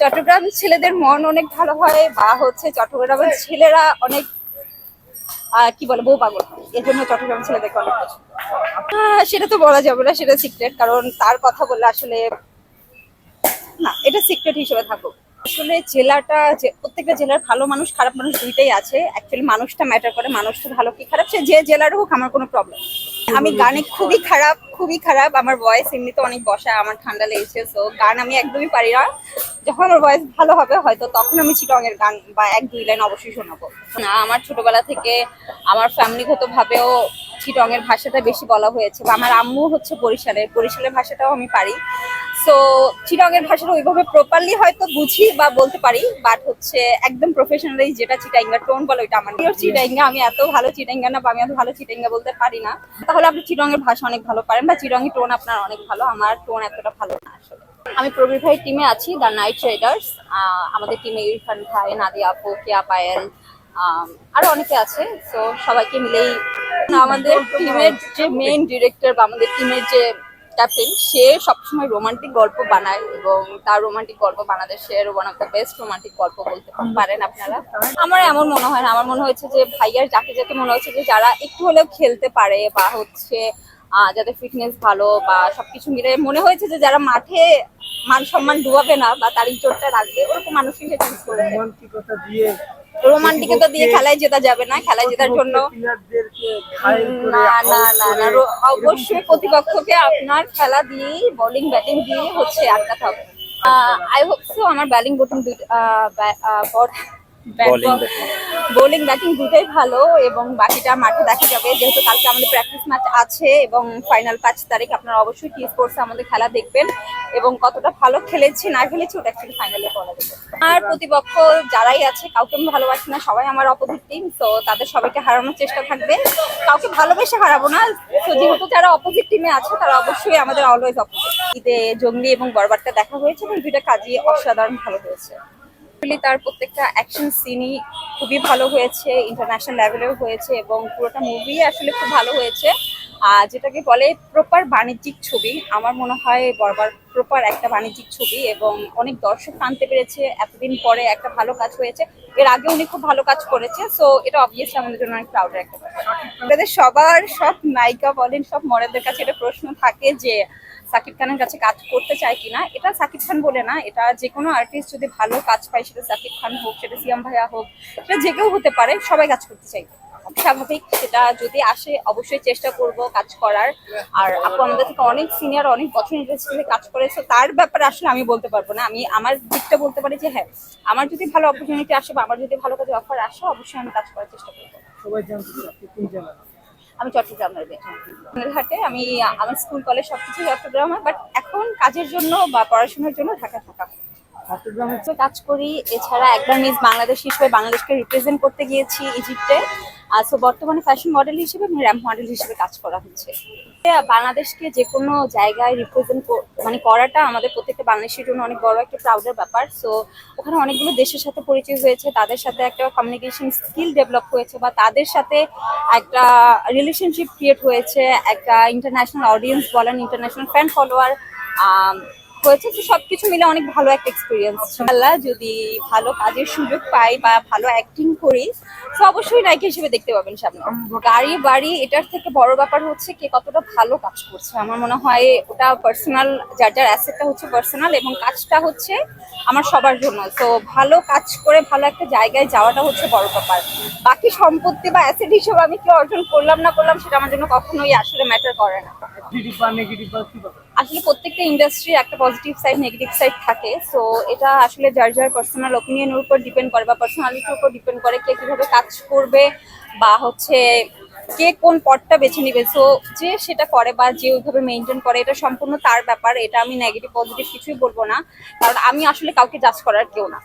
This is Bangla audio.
চট্টগ্রাম ছেলেদের মন অনেক ভালো হয়, বা হচ্ছে চট্টগ্রামের ছেলেরা অনেক কি বলে, বউ পাগল এর জন্য চট্টগ্রাম ছেলেদেরকে অনেক সেটা তো বলা যাবে না, সেটা সিক্রেট কারণ তার কথা বললে আসলে না, এটা সিক্রেট হিসেবে থাকুক। আসলে জেলাটা যে, প্রত্যেকটা জেলার ভালো মানুষ, খারাপ মানুষ দুইটাই আছে। অ্যাকচুয়ালি মানুষটা ম্যাটার করে মানুষটা ভালো কি খারাপ, সে যে জেলার হোক, আমার কোনো প্রবলেম আমি গানে খুবই খারাপ খুবই খারাপ। আমার ভয়েস এমনিতে অনেক বসা, আমার ঠান্ডা লেগেছে সো গান আমি একদমই পারি না। যখন আমার ভয়েস ভালো হবে, হয়তো তখন আমি চিটং এর গান বা এক, দুই লাইন অবশ্যই শোনাবো। না, আমার ছোটবেলা থেকে আমার ফ্যামিলিগত ভাবেও চিটং এর ভাষাটা বেশি বলা হয়েছে, বা আমার আম্মু হচ্ছে বরিশালের বরিশালের ভাষাটাও আমি পারি। সো চিটং এর ভাষাটা ওইভাবে প্রপারলি হয়তো বুঝি বা বলতে পারি বাট হচ্ছে একদম প্রফেশনালি যেটা চিটাইঙ্গা টোন বলে ওইটা আমার পিওর চিটাইঙ্গা, আমি এত ভালো চিটাইঙ্গা না বা আমি এত ভালো চিটাইঙ্গা বলতে পারি না। তাহলে আপনি চিটং ভাষা অনেক ভালো পারেন বা চিটং টোন আপনার অনেক ভালো, আমার টোন এতটা ভালো না আসলে। আমি প্রবীর ভাইয়ের টিমে আছি দ্য নাইট রাইডার্স আমাদের টিমে ইরফান ভাই নাদিয়া আপু, কেয়া পায়েল আরও অনেকে আছে তো সবাইকে মিলেই আমাদের টিমের যে মেইন ডিরেক্টর বা আমাদের টিমের যে ক্যাপ্টেন সে সবসময় রোমান্টিক গল্প বানায় এবং তার রোমান্টিক গল্প বাংলাদেশের one of the best romantic গল্প বলতে পারেন আপনারা। আমার এমন মনে হয় না, আমার মনে হয়েছে যে ভাইয়ার যাকে যাকে মনে হচ্ছে যে যারা একটু হলেও খেলতে পারে বা হচ্ছে যাদের ফিটনেস ভালো বা সবকিছু মিলে, মনে হয়েছে যে যারা মাঠে মান সম্মান ডুবাবে না বা তার ইজ্জতটা রাখবে, ওরকম মানুষই সে চুজ করেছে রোমান্টিকতা দিয়ে দিয়ে খেলায় জেতা যাবে না খেলায় জেতার জন্য। না না না না অবশ্যই প্রতিপক্ষকে আপনার খেলা দিয়েই বোলিং ব্যাটিং দিয়ে হচ্ছে আটকাতে হবে। আই হোপ সো আমার ব্যালিং বোটিং বোলিং ব্যাটিং দুটোই ভালো এবং বাকিটা মাঠে দেখা যাবে। যেহেতু কালকে আমাদের প্র্যাকটিস ম্যাচ আছে এবং ফাইনাল পাঁচ তারিখ আপনারা অবশ্যই টি স্পোর্টস আমাদের খেলা দেখবেন এবং কতটা ভালো খেলেছি না খেলেছি ওটা অ্যাকচুয়ালি ফাইনালে বলা যাবে। আর প্রতিপক্ষ যারাই আছে কাউকে আমি ভালোবাসি না সবাই আমার অপোজিট টিম তো তাদের সবাইকে হারানোর চেষ্টা থাকবে। কাউকে ভালোবেসে হারাবো না তো যেহেতু যারা অপোজিট টিমে আছে তারা অবশ্যই আমাদের অলওয়েজ অপোজিট ঈদে জঙ্গলি এবং বরবারটা দেখা হয়েছে এবং দুইটা কাজই অসাধারণ ভালো হয়েছে। তার প্রত্যেকটা অ্যাকশন সিনই খুবই ভালো হয়েছে ইন্টারন্যাশনাল লেভেলেও হয়েছে এবং পুরোটা মুভি আসলে খুব ভালো হয়েছে। আর যেটাকে বলে প্রপার বাণিজ্যিক ছবি, আমার মনে হয় বরবার প্রপার একটা বাণিজ্যিক ছবি এবং অনেক দর্শক টানতে পেরেছে, এতদিন পরে একটা ভালো কাজ হয়েছে। এর আগে উনি খুব ভালো কাজ করেছে সো এটা অবভিয়াসলি আমাদের জন্য অনেক প্রাউডের একটা সবার সব নায়িকা বলেন, সব মডেলদের কাছে এটা প্রশ্ন থাকে যে সাকিব খানের কাছে কাজ করতে চায় কিনা, এটা সাকিব খান বলে না। এটা যে কোনো আর্টিস্ট যদি ভালো কাজ পায়, সেটা সাকিব খান হোক, সেটা সিয়াম ভাইয়া হোক, সেটা যে কেউ হতে পারে, সবাই কাজ করতে চাইবে। স্বাভাবিক সেটা যদি আসে, অবশ্যই চেষ্টা করব কাজ করার। আর আপু আমাদের থেকে অনেক সিনিয়র অনেক বছর ইন্ডাস্ট্রিতে কাজ করেছে তার ব্যাপারে আসলে আমি বলতে পারব না। আমি আমার দিকটা বলতে পারি যে হ্যাঁ আমার যদি ভালো অপরচুনিটি আসে বা আমার যদি ভালো কাজে অফার আসে, অবশ্যই আমি কাজ করার চেষ্টা করব। সবাই জানতে চায় আপনি কোন জেলা আমি চট্টগ্রামের হাটে আমি আমার স্কুল কলেজ সবকিছু চট্টগ্রামে বাট এখন কাজের জন্য বা পড়াশোনার জন্য ঢাকা থাকা। চট্টগ্রাম চট্টগ্রামে কাজ করি এছাড়া একবার মিস বাংলাদেশ হিসেবে বাংলাদেশকে রিপ্রেজেন্ট করতে গিয়েছি ইজিপ্টে সো বর্তমানে ফ্যাশন মডেল হিসেবে এবং র্যাম্প মডেল হিসেবে কাজ করা হচ্ছে। বাংলাদেশকে যে কোনো জায়গায় রিপ্রেজেন্ট মানে করাটা আমাদের প্রত্যেকটা বাংলাদেশের জন্য অনেক বড় একটা প্রাউডের ব্যাপার। সো ওখানে অনেকগুলো দেশের সাথে পরিচয় হয়েছে, তাদের সাথে একটা কমিউনিকেশন স্কিল ডেভেলপ হয়েছে বা তাদের সাথে একটা রিলেশনশিপ ক্রিয়েট হয়েছে, একটা ইন্টারন্যাশনাল অডিয়েন্স বলেন ইন্টারন্যাশনাল ফ্যান ফলোয়ার হয়েছে তো সবকিছু মিলে অনেক ভালো একটা এক্সপিরিয়েন্স আল্লাহ যদি ভালো কাজের সুযোগ পাই বা ভালো অ্যাক্টিং করি, তো অবশ্যই নায়িকা হিসেবে দেখতে পাবেন সামনে। গাড়ি, বাড়ি, এটার থেকে বড় ব্যাপার হচ্ছে কে কতটা ভালো কাজ করছে। আমার মনে হয় ওটা পার্সোনাল যার যার অ্যাসেটটা হচ্ছে পার্সোনাল এবং কাজটা হচ্ছে আমার সবার জন্য। তো ভালো কাজ করে ভালো একটা জায়গায় যাওয়াটা হচ্ছে বড় ব্যাপার। বাকি সম্পত্তি বা অ্যাসেট হিসেবে আমি কি অর্জন করলাম না করলাম সেটা আমার জন্য কখনোই আসলে ম্যাটার করে না। আসলে প্রত্যেকটা ইন্ডাস্ট্রি একটা পজিটিভ সাইড নেগেটিভ সাইড থাকে। সো এটা আসলে যার যার পার্সোনাল ওপিনিয়নের উপর ডিপেন্ড করে বা পার্সোনালিটির উপর ডিপেন্ড করে কে কীভাবে কাজ করবে বা হচ্ছে কে কোন পটটা বেছে নিবে। সো যে সেটা করে বা যে ওইভাবে মেনটেন করে, এটা সম্পূর্ণ তার ব্যাপার। এটা আমি নেগেটিভ পজিটিভ কিছুই বলব না। কারণ আমি আসলে কাউকে জাজ করার কেউ না।